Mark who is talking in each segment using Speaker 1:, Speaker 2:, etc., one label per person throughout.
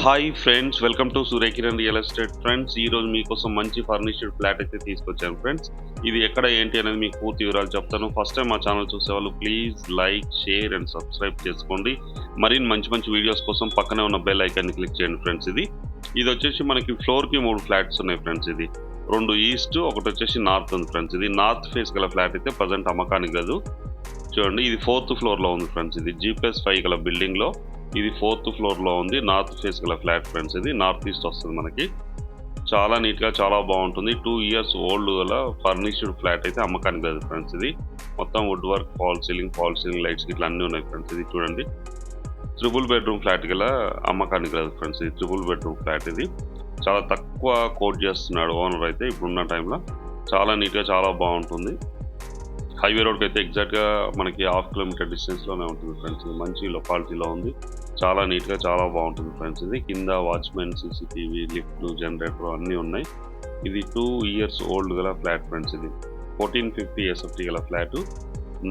Speaker 1: Hi friends welcome to Suryakiran real estate friends ఈ రోజు మీకోసం మంచి ఫర్నిచర్డ్ ఫ్లాట్ అయితే తీసుకొచ్చాను ఫ్రెండ్స్ ఇది ఎక్కడ ఏంటి అనేది మీకు పూర్తి వివరాలు చెప్తాను. ఫస్ట్ టైం మా ఛానల్ చూసేవాళ్ళు please like share and subscribe చేసుకోండి. మరిన్ని మంచి మంచి వీడియోస్ కోసం పక్కనే ఉన్న బెల్ ఐకాన్ని క్లిక్ చేయండి ఫ్రెండ్స్ ఇది. ఇది వచ్చేసి మనకి ఫ్లోర్కి మూడు ఫ్లాట్స్ ఉన్నాయి ఫ్రెండ్స్ ఇది. రెండు ఈస్ట్ ఒకటి వచ్చేసి నార్త్ ఉంది ఫ్రెండ్స్ ఇది. నార్త్ ఫేస్ గల ఫ్లాట్ అయితే ప్రజెంట్ అమ్మకానికి కాదు చూడండి ఇది ఫోర్త్ ఫ్లోర్లో ఉంది ఫ్రెండ్స్ ఇది. జీప్లస్ ఫైవ్ గల బిల్డింగ్లో ఇది ఫోర్త్ ఫ్లోర్లో ఉంది. నార్త్ ఫేస్ గల ఫ్లాట్ ఫ్రెండ్స్ ఇది. నార్త్ ఈస్ట్ వస్తుంది మనకి. చాలా నీట్గా చాలా బాగుంటుంది. టూ ఇయర్స్ ఓల్డ్ గల ఫర్నిష్డ్ ఫ్లాట్ అయితే అమ్మకానికి లేదు ఫ్రెండ్స్ ఇది. మొత్తం wood work fall ceiling fall ceiling lights ఇట్లా అన్నీ ఉన్నాయి ఫ్రెండ్స్ ఇది చూడండి. ట్రిపుల్ బెడ్రూమ్ ఫ్లాట్ గల అమ్మకానికి లేదు ఫ్రెండ్స్ ఇది. ట్రిపుల్ బెడ్రూమ్ ఫ్లాట్ ఇది. చాలా తక్కువ కోట్ చేస్తున్నాడు ఓనర్ అయితే ఇప్పుడున్న టైంలో. చాలా నీట్గా చాలా బాగుంటుంది. హైవే రోడ్కి అయితే ఎగ్జాక్ట్గా మనకి హాఫ్ కిలోమీటర్ డిస్టెన్స్లోనే ఉంటుంది ఫ్రెండ్స్ ఇది మంచి లొకాలిటీలో ఉంది. చాలా నీట్గా చాలా బాగుంటుంది ఫ్రెండ్స్ ఇది కింద వాచ్మెన్ సీసీటీవీ లిఫ్ట్ జనరేటర్ అన్నీ ఉన్నాయి. ఇది టూ ఇయర్స్ ఓల్డ్ గల ఫ్లాట్ ఫ్రెండ్స్ ఇది. ఫోర్టీన్ ఫిఫ్టీ ఎస్ఎఫ్టీ గల ఫ్లాట్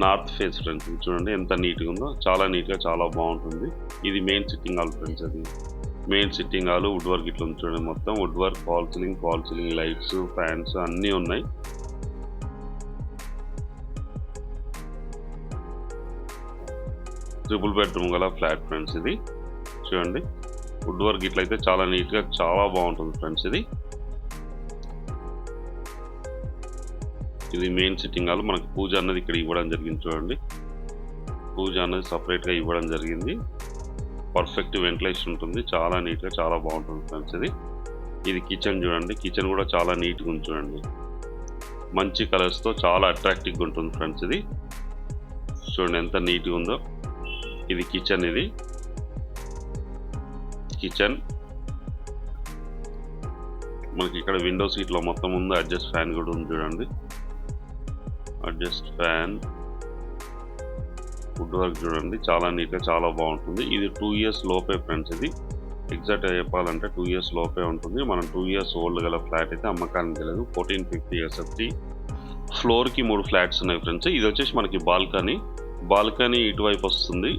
Speaker 1: నార్త్ ఫేస్ ఫ్రెండ్స్ ఇది చూడండి ఎంత నీట్గా ఉందో. చాలా నీట్గా చాలా బాగుంటుంది. ఇది మెయిన్ సిట్టింగ్ హాల్ ఫ్రెండ్స్ అది. Main sitting hall wood work ఇట్లా ఉంది చూడండి మొత్తం. Wood work fall ceiling fall ceiling lights fans అన్నీ ఉన్నాయి. ట్రిపుల్ బెడ్రూమ్ గల ఫ్లాట్ ఫ్రెండ్స్ ఇది. చూడండి. వుడ్ వర్క్ ఇట్లయితే చాలా నీట్గా చాలా బాగుంటుంది ఫ్రెండ్స్ ఇది. ఇది మెయిన్ సిట్టింగ్ హాల్. మనకు పూజ అన్నది ఇక్కడ ఇవ్వడం జరిగింది చూడండి. పూజ అన్నది సపరేట్గా ఇవ్వడం జరిగింది. పర్ఫెక్ట్ వెంటిలేషన్ ఉంటుంది. చాలా నీట్గా చాలా బాగుంటుంది ఫ్రెండ్స్ ఇది. ఇది కిచెన్ చూడండి. కిచెన్ కూడా చాలా నీట్గా ఉంది చూడండి. మంచి కలర్స్తో చాలా అట్రాక్టివ్గా ఉంటుంది ఫ్రెండ్స్ ఇది. చూడండి ఎంత నీట్గా ఉందో. ఇది కిచెన్ ఇది. కిచెన్ మనకి ఇక్కడ విండో సీట్లో మొత్తం ఉంది. అడ్జస్ట్ ఫ్యాన్ కూడా ఉంది చూడండి. అడ్జస్ట్ ఫ్యాన్ ఫుడ్ వర్క్ చూడండి. చాలా నీట్గా చాలా బాగుంటుంది. ఇది టూ ఇయర్స్ లోపే ఫ్రెండ్స్ ఇది. ఎగ్జాక్ట్గా చెప్పాలంటే టూ ఇయర్స్ లోపే ఉంటుంది. మనం టూ ఇయర్స్ ఓల్డ్ గల ఫ్లాట్ అయితే అమ్మకానికి తెలియదు ఫోర్టీన్ ఫిఫ్టీ ఎస్ఎఫ్టీ ఫ్లోర్కి మూడు ఫ్లాట్స్ ఉన్నాయి ఫ్రెండ్స్ ఇది వచ్చేసి మనకి బాల్కనీ బాల్కనీ ఇటువైపు వస్తుంది.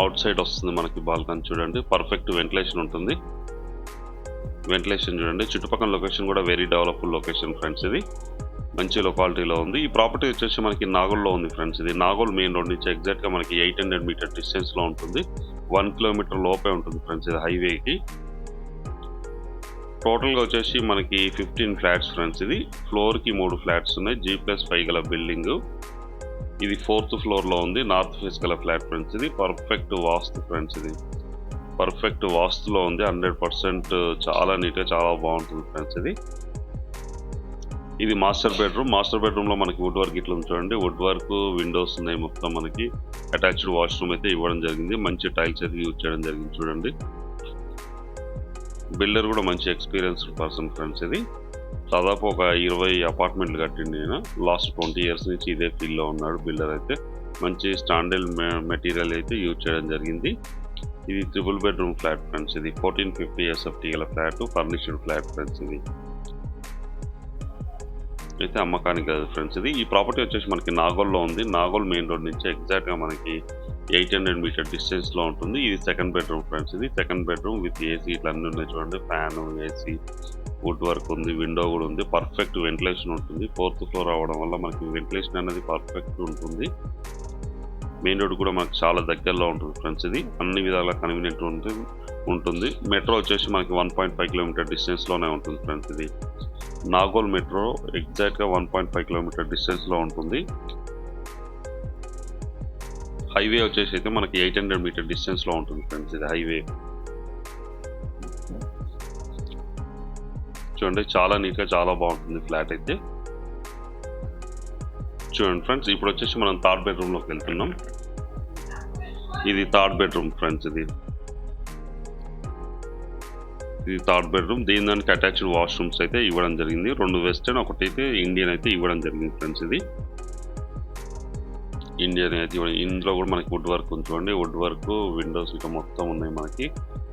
Speaker 1: అవుట్ సైడ్ వస్తుంది మనకి బాల్కనీ చూడండి. పర్ఫెక్ట్ వెంటిలేషన్ ఉంటుంది. వెంటిలేషన్ చూడండి. చుట్టుపక్కల లొకేషన్ కూడా వెరీ డెవలప్డ్ లొకేషన్ ఫ్రెండ్స్ ఇది. మంచి లొకాలిటీలో ఉంది. ఈ ప్రాపర్టీ వచ్చేసి మనకి నాగోల్లో ఉంది ఫ్రెండ్స్ ఇది. నాగోల్ మెయిన్ రోడ్ నుంచి ఎగ్జాక్ట్గా మనకి ఎయిట్ హండ్రెడ్ మీటర్ డిస్టెన్స్లో ఉంటుంది. వన్ కిలోమీటర్ లోపే ఉంటుంది ఫ్రెండ్స్ ఇది హైవేకి టోటల్గా వచ్చేసి మనకి ఫిఫ్టీన్ ఫ్లాట్స్ ఫ్రెండ్స్ ఇది. ఫ్లోర్కి మూడు ఫ్లాట్స్ ఉన్నాయి. జీ ప్లస్ ఫైవ్ గల బిల్డింగ్ ఇది ఫోర్త్ ఫ్లోర్లో ఉంది. నార్త్ ఫేస్ గల ఫ్లాట్ ఫ్రెండ్స్ ఇది పర్ఫెక్ట్ వాస్తు ఫ్రెండ్స్ ఇది పర్ఫెక్ట్ వాస్తులో ఉంది. హండ్రెడ్ పర్సెంట్ చాలా నీట్గా చాలా బాగుంటుంది ఫ్రెండ్స్ ఇది ఇది మాస్టర్ బెడ్రూమ్. మాస్టర్ బెడ్రూమ్లో మనకి వుడ్ వర్క్ ఇట్లా చూడండి. వుడ్ వర్క్ విండోస్ ఉన్నాయి మొత్తం మనకి. అటాచ్డ్ వాష్రూమ్ అయితే ఇవ్వడం జరిగింది. మంచి టైల్స్ అయితే యూజ్ చేయడం జరిగింది చూడండి. బిల్డర్ కూడా మంచి ఎక్స్పీరియన్స్డ్ పర్సన్ ఫ్రెండ్స్ ఇది దాదాపు ఒక ఇరవై అపార్ట్మెంట్లు కట్టిండి నేను లాస్ట్ ట్వంటీ ఇయర్స్ నుంచి ఇదే ఫీల్డ్లో ఉన్నాడు బిల్డర్ అయితే. మంచి స్టాండర్డ్ మెటీరియల్ అయితే యూజ్ చేయడం జరిగింది. ఇది త్రిబుల్ బెడ్రూమ్ ఫ్లాట్ ఫ్రెండ్స్. ఇది ఫోర్టీన్ ఫిఫ్టీ ఎస్ఎఫ్టీ గల ఫ్లాట్ ఫర్నిష్డ్ ఫ్లాట్ ఫ్రెండ్స్ ఇది. అయితే అమ్మకానికి కాదు ఫ్రెండ్స్ ఇది. ఈ ప్రాపర్టీ వచ్చేసి మనకి నాగోల్లో ఉంది. నాగోల్ మెయిన్ రోడ్ నుంచి ఎగ్జాక్ట్గా మనకి ఎయిట్ హండ్రెడ్ మీటర్ డిస్టెన్స్లో ఉంటుంది. ఇది సెకండ్ బెడ్రూమ్ ఫ్రెండ్స్ ఇది. సెకండ్ బెడ్రూమ్ విత్ ఏసీ ఇట్లా అన్నీ ఉన్నాయి చూడండి. ఫ్యాన్ ఏసీ వుడ్ వర్క్ ఉంది విండో కూడా ఉంది పర్ఫెక్ట్ వెంటిలేషన్ ఉంటుంది. ఫోర్త్ ఫ్లోర్ అవ్వడం వల్ల మనకి వెంటిలేషన్ అనేది పర్ఫెక్ట్ ఉంటుంది. మెయిన్ రోడ్ కూడా మనకు చాలా దగ్గరలో ఉంటుంది ఫ్రెండ్స్ ఇది. అన్ని విధాలా కన్వీనియంట్ ఉంటుంది ఉంటుంది. మెట్రో వచ్చేసి మనకి వన్ పాయింట్ ఫైవ్ కిలోమీటర్ డిస్టెన్స్లోనే ఉంటుంది ఫ్రెండ్స్ ఇది. నాగోల్ మెట్రో ఎగ్జాక్ట్గా వన్ పాయింట్ ఫైవ్ కిలోమీటర్ డిస్టెన్స్లో ఉంటుంది. హైవే వచ్చేసి అయితే మనకి ఎయిట్ హండ్రెడ్ మీటర్ డిస్టెన్స్లో ఉంటుంది ఫ్రెండ్స్ ఇది హైవే. చూడండి చాలా నీట్గా చాలా బాగుంటుంది ఫ్లాట్ అయితే. చూడండి ఫ్రెండ్స్ ఇప్పుడు వచ్చేసి మనం థర్డ్ బెడ్రూమ్లోకి వెళ్తున్నాం. ఇది థర్డ్ బెడ్రూమ్ ఫ్రెండ్స్ ఇది. ఇది థర్డ్ బెడ్రూమ్. దీని దానికి అటాచ్డ్ వాష్రూమ్స్ అయితే ఇవ్వడం జరిగింది. రెండు వెస్టర్న్ ఒకటి అయితే ఇండియన్ అయితే ఇవ్వడం జరిగింది ఫ్రెండ్స్ ఇది. ఇండియన్ అయితే ఇవ్వడం ఇందులో కూడా మనకి వుడ్ వర్క్ ఉంది చూడండి. వుడ్ వర్క్ విండోస్ ఇక మొత్తం ఉన్నాయి మనకి.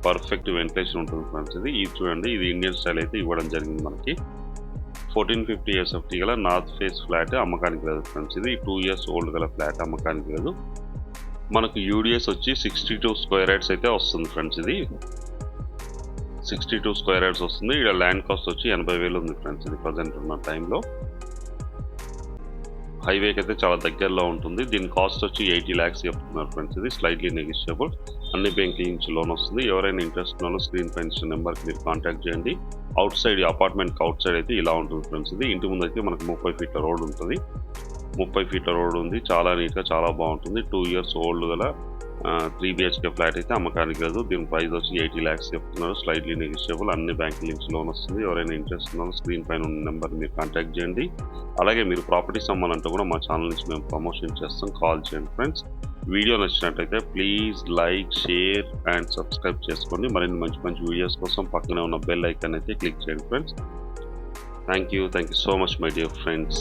Speaker 1: పర్ఫెక్ట్ వెంటిలేషన్ ఉంటుంది ఫ్రెండ్స్ ఇది. ఇది చూడండి ఇది ఇండియన్ స్టైల్ అయితే ఇవ్వడం జరిగింది మనకి. ఫోర్టీన్ ఫిఫ్టీ ఇయర్స్ ఆఫ్ గల నార్త్ ఫేస్ ఫ్లాట్ అమ్మకానికి లేదు ఫ్రెండ్స్ ఇది. టూ ఇయర్స్ ఓల్డ్ గల ఫ్లాట్ అమ్మకానికి లేదు మనకు యూడిఎస్ వచ్చి సిక్స్టీ టూ స్క్వేర్ యార్డ్స్ అయితే వస్తుంది ఫ్రెండ్స్ ఇది. సిక్స్టీ టూ స్క్వేర్ యార్డ్స్ వస్తుంది. ఇక్కడ ల్యాండ్ కాస్ట్ వచ్చి ఎనభై వేలు ఉంది ఫ్రెండ్స్ ఇది ప్రజెంట్ ఉన్న టైంలో హైవేకి అయితే చాలా దగ్గరలో ఉంటుంది. దీని కాస్ట్ వచ్చి ఎయిటీ ల్యాక్స్ చెప్తున్నారు ఫ్రెండ్స్ ఇది. స్లైట్లీ నెగిషియబుల్ అన్ని బ్యాంకుల నుంచి లోన్ వస్తుంది. ఎవరైనా ఇంట్రెస్ట్ ఉన్న స్క్రీన్ పైన ఇచ్చిన నెంబర్కి మీరు కాంటాక్ట్ చేయండి. Outside apartment outside అయితే ఇలా ఉంటుంది ఫ్రెండ్స్ ఇది. ఇంటి ముందు అయితే మనకు ముప్పై ఫీట్ల రోడ్ ఉంటుంది. ముప్పై ఫీట్ల రోడ్ ఉంది. చాలా నీట్గా చాలా బాగుంటుంది. టూ ఇయర్స్ ఓల్డ్ గల త్రీ బిహెచ్కే ఫ్లాట్ అయితే అమ్మకానికి లేదు దీని ప్రైస్ వచ్చి ఎయిటీ ల్యాక్స్ చెప్తున్నారు. స్లైడ్లీ నెగిషియబుల్ అన్ని బ్యాంక్ నుంచి లోన్ వస్తుంది. ఎవరైనా ఇంట్రెస్ట్ ఉన్నారో స్క్రీన్ పైన ఉన్న నెంబర్ మీరు కాంటాక్ట్ చేయండి. అలాగే మీరు ప్రాపర్టీస్ అమ్మాలంటే కూడా మా ఛానల్ నుంచి మేము ప్రమోషన్ చేస్తాం. కాల్ చేయండి ఫ్రెండ్స్ వీడియో నచ్చినట్టయితే please like share and subscribe చేసుకోండి. మరిన్ని మంచి మంచి వీడియోస్ కోసం పక్కనే ఉన్న బెల్ ఐకాన్ అయితే క్లిక్ చేయండి friends thank you thank you so much my dear friends